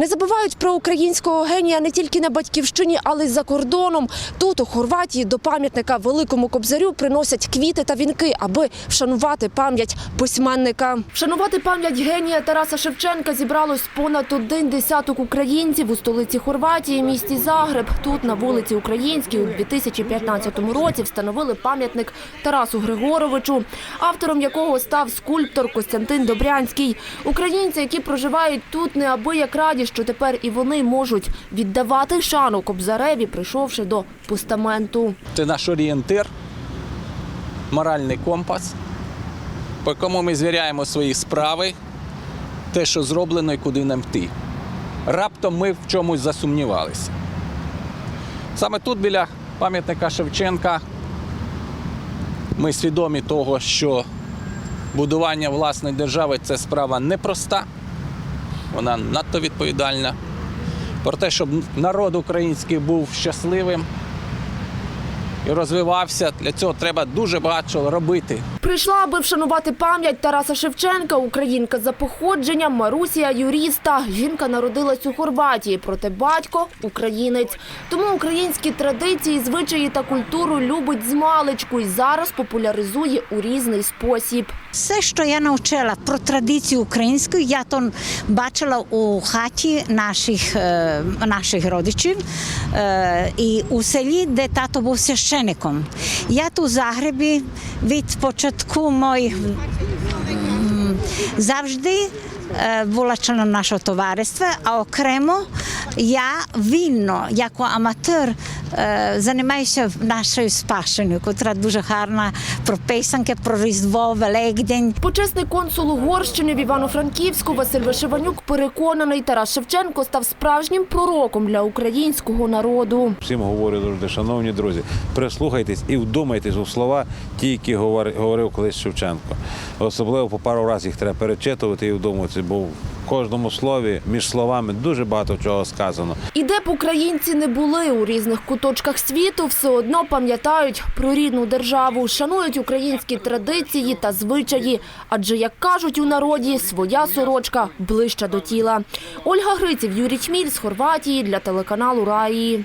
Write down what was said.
Не забувають про українського генія не тільки на батьківщині, але й за кордоном. Тут у Хорватії до пам'ятника великому кобзарю приносять квіти та вінки, аби вшанувати пам'ять письменника. Вшанувати пам'ять генія Тараса Шевченка зібралось понад один десяток українців у столиці Хорватії, місті Загреб. Тут на вулиці Українській у 2015 році встановили пам'ятник Тарасу Григоровичу, автором якого став скульптор Костянтин Добрянський. Українці, які проживають тут, неабияк раді, що тепер і вони можуть віддавати шану Кобзареві, прийшовши до постаменту. Це наш орієнтир, моральний компас, по якому ми звіряємо свої справи, те, що зроблено і куди нам йти. Раптом ми в чомусь засумнівалися. Саме тут, біля пам'ятника Шевченка, ми свідомі того, що будування власної держави це справа непроста, вона надто відповідальна. Про те, щоб народ український був щасливим і розвивався, для цього треба дуже багато робити. Прийшла, аби вшанувати пам'ять Тараса Шевченка, українка за походженням Марусія Юріста. Жінка народилась у Хорватії, проте батько українець. Тому українські традиції, звичаї та культуру любить з маличку і зараз популяризує у різний спосіб. Все, що я навчила про традицію українську, я то бачила у хаті наших, е, наших родичів е, і у селі, де тато був священиком. Я тут у Загребі від початку моїх завжди е, була членом нашого товариства, а окремо я вільно, як аматор, е, займаюся нашою спадщиною, котра дуже гарна про писанки, про Різдво, Великдень. Почесний консул Угорщини в Івано-Франківську Василь Вишиванюк переконаний, Тарас Шевченко став справжнім пророком для українського народу. Всім говорю завжди, шановні друзі, прислухайтесь і вдумайтесь у слова, ті, які говор- говорив колись Шевченко. Особливо по пару разів їх треба перечитувати і вдумуватися, бо кожному слові між словами дуже багато чого сказано. І де б українці не були у різних куточках світу, все одно пам'ятають про рідну державу, шанують українські традиції та звичаї. Адже, як кажуть у народі, своя сорочка ближча до тіла. Ольга Гриців, Юрій Чміль з Хорватії для телеканалу Раї.